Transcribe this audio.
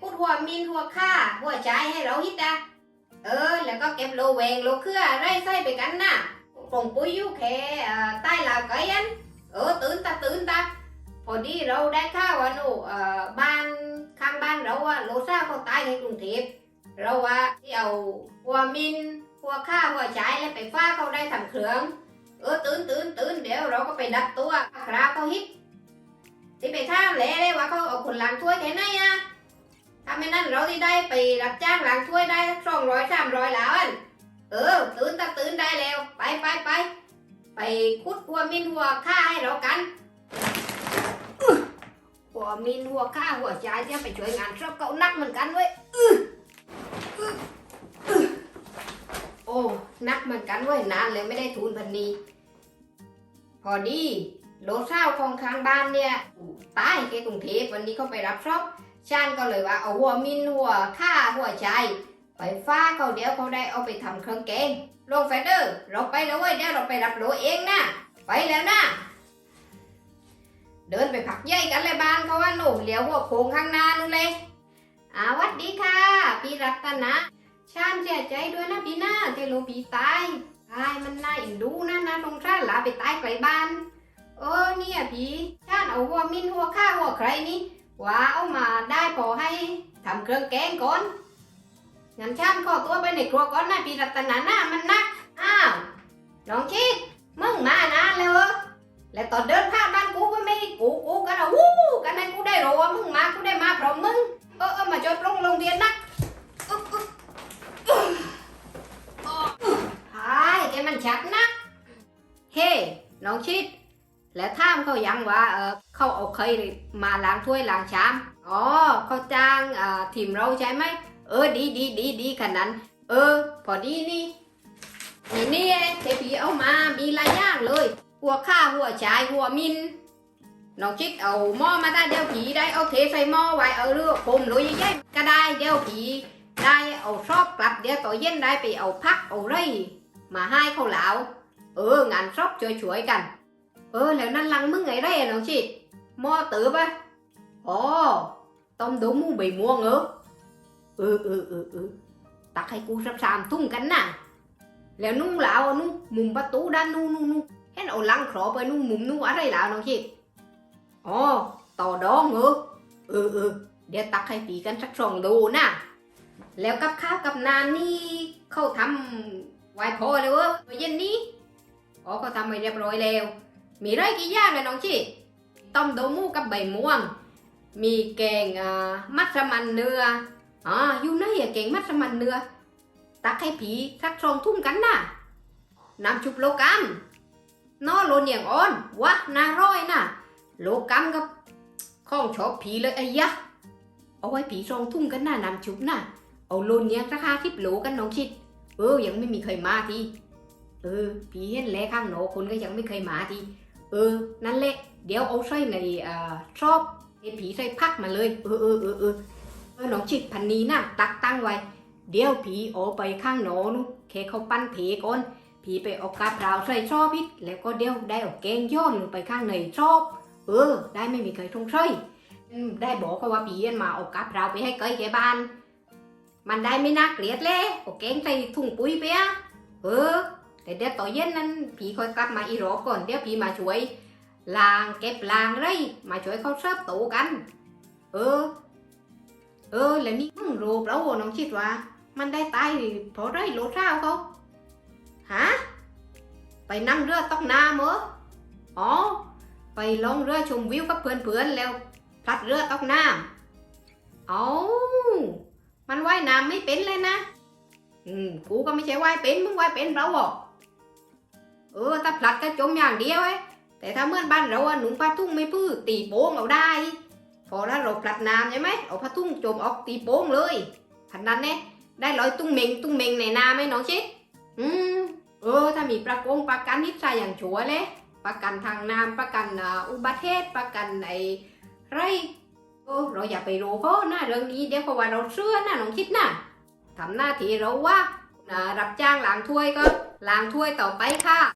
พูดหัวมินหัวข้าหัวใจให้เราฮิตอะเออ แล้วก็เก็บโลเวงโลเครือไร่ไส้ไปกันนะกงปุ้ยอยู่แค่ใต้ลาวไก่อันเออตื่นตาตื่นตาพอดีเราได้ข่าวว่าหนูบ้านข้างบ้านเราอะโลซ่าเขาตายในกรุงเทพเราว่าที่เอาหัวมินหัวข้าหัวใจแล้วไปฟ้าเขาได้ทำเครื่องเออตื่นตื่นตื่นเดี๋ยวเราก็ไปดับตัวคราเขาฮิตที่ไปท่ามเลยเลยว่าเขาเอาคนล้างถ้วยแค่ไหนอะ ถ้าไม่นั่นเราที่ได้ไปรับจ้างล้างถ้วยได้สองร้อยสามร้อยแล้วอันเออ ตื่นตาตื่นได้แล้ว ไปไปไปไปคุดหัวมินหัวข้าให้เรากันหัวมินหัวข้าหัวใจจะไปช่วยงานชอบเก่านักเหมือนกันเว้ยอื้ออื้ออื้อโอ้นักเหมือนกันเว้ยนานเลยไม่ได้ทุนพันนีพอดีโลเศร้าของข้างบ้านเนี่ยตายแกกรุงเทพวันนี้เขาไปรับชอบ ชานก็เลยว่าเอาหัวมินหัวข้าหัวใจไปฟ้าเขาเดี๋ยวเขาได้เอาไปทำเครื่องแกงลงไฟเดอร์เราไปแล้วเว้ยเดี๋ยวเราไปรับโลเองนะไปแล้วนะเดินไปผักใหญ่กันเลยบ้านเขาว่าหนูเลี้ยวหัวโค้งข้างหน้านู่นเลยอาวัดดีค่ะพี่รัตนะชานเสียใจด้วยนะพี่หน้าที่ลูกพี่ตายตายมันน่าอินดูนะนะตรงชาติหลาไปตายไกลบ้าน เออเนี่ยพี่ชาติเอาหัวมินหัวข้าหัวใครนี่ ว่าเอามาได้พอให้ทำเครื่องแกงก่อนงั้นชาติขอตัวไปในครัวก่อนนะพี่รัตนาหน้ามันนัก อ้าวน้องชิดมึงมานานแล้วเหรอแล้วตอนเดินผ่านบ้านกูก็ไม่กูกูกันอะวู้กันให้กูได้รู้ว่ามึงมากูได้มาเพราะมึงเออเออมาจดลงโรงเรียนนะอึ๊บอึ๊บอึ๊บอึ๊บใช่แกมันชัดนะเฮ้น้องชิด แล้วถามเขายังว่าเออเขาเอาเคยมาล้างถ้วยล้างชามอ๋อเขาจ้างอ่าทีมเราใช่ไหมเออดีดีดีดีขนาดนั้น เออ พอดีนี่นี่นี่เองเทพีเอามามีหลายอย่างเลย หัวข้าหัวชายหัวมินน้องชิดเอาหม้อมาได้เดี๋ยวผีได้เอาเทใส่หม้อไว้เอาเรือผมลุยใหญ่ก็ได้เดี๋ยวผีได้เอาชอบกลับเดี๋ยวต่อเย็นได้ไปเอาพักเอาไรมาให้เขาเหลาเอองานชอบช่วยๆกัน ออแล้วนั่นลังมึงไงไรอะน้อชิม้อตืบอะอ๋อต้มดูมูใบม่วงเหรอเออเออเออเออตักให้กูสักสามทุ่งกันนะแล้วนุ่งเหลานุ่งมุมประตูด้านนู้นนู่นนู่นเห็นเอาลังขอไปนุ่งมุมนู่นอะไรเหลาน้องชิอ๋อต่อดองเหรอเออเออเดี๋ยวตักให้ปีกันสักสองดูนะแล้วกับข้าวกับนานนี่เขาทำไว้พอเลยเวะเมื่อเย็นนี้อ๋อเขาทำไว้เรียบร้อยแล้ว มีไรกี่อย่างเลยน้องชีต้มโดมูกับใบม่วง มีแกงมัสมันเนื้ออ่าอยู่ไหนอะแกงมัสมันเนื้อตักให้ผีสักสองทุ่มกันนะน้ำชุบโลกัมนอโลเนียงอ่อนวะน่าร้อยนะโลกัมกับข้องชอบผีเลยไอ้ยะเอาไว้ผีสองทุ่มกันนะน้ำชุบนะเอาโลนเนี้ยราคาทิปโลกันน้องชิด เออยังไม่มีใครมาทีเออผีเห็นแลข้างหนอคนก็ยังไม่เคยมาที เออ นั่นแหละ เดี๋ยวเอาใส่ในอ่าชอบเห็นผีใส่พักมาเลย เออเออเออเออเออน้องชิดพันนี้นะตักตั้งไว้ เดี๋ยวผีออไปข้างหนอนู่นแค่เขาปั้นเพก่อนผีไปเอากาบราใส่ชอบพิษแล้วก็เดี๋ยวได้เอาแกงย้อนลงไปข้างในชอบ เออ ได้ไม่มีใครทงใช่ได้บอกเขาว่าผีมันมาเอากาบราไปให้เกยแกบ้าน มันได้ไม่น่าเกลียดเลยโอเคงใส่ถุงปุ๋ยไปอะเออ แต่เดี๋ยวต่อเย็นนั้นผีคอยกลับมาอีรอบก่อนเดี๋ยวผีมาช่วยล้างเก็บล้างไรมาช่วยเขาเสิร์ฟโตกัน เออ เออแล้วนี่มึงรู้เปล่าน้องคิดว่า มันได้ตายเพราะไรโลเท้าเขาฮะไปนั่งเรือตกน้ำเหรออ๋อไปลงเรือชมวิวกับเพื่อนๆแล้วพลัดเรือตกน้ำเอ้ามันว่ายน้ำไม่เป็นเลยนะ อืม กูก็ไม่ใช่ว่ายเป็น มึงว่ายเป็นเราบอก เออ ถ้าผลัดก็จมอย่างเดียวไอ้แต่ถ้าเมื่อนบ้านเราหนุ่มผ้าทุ่งไม่พื้ตีโป้งเอาได้ พอแล้วเราผลัดน้ำใช่ไหมเอาผ้าทุ่งจมออกตีโป้งเลยพันนั้นเนี่ยได้ลอยตุ้งเมงตุ้งเมงในน้ำไหมน้องชิดอืมเออ ถ้ามีประกงประกันนิสัยอย่างชัวร์เลยประกันทางน้ำประกันอุบัติเหตุประกันไอ้ไรเออเราอย่าไปรู้เขานะเรื่องนี้เดี๋ยวเพราะว่าเราเชื่อนะน้องคิดนะทำหน้าที่เราว่านะรับจ้างล้างถ้วยก็ล้างถ้วยต่อไปค่ะ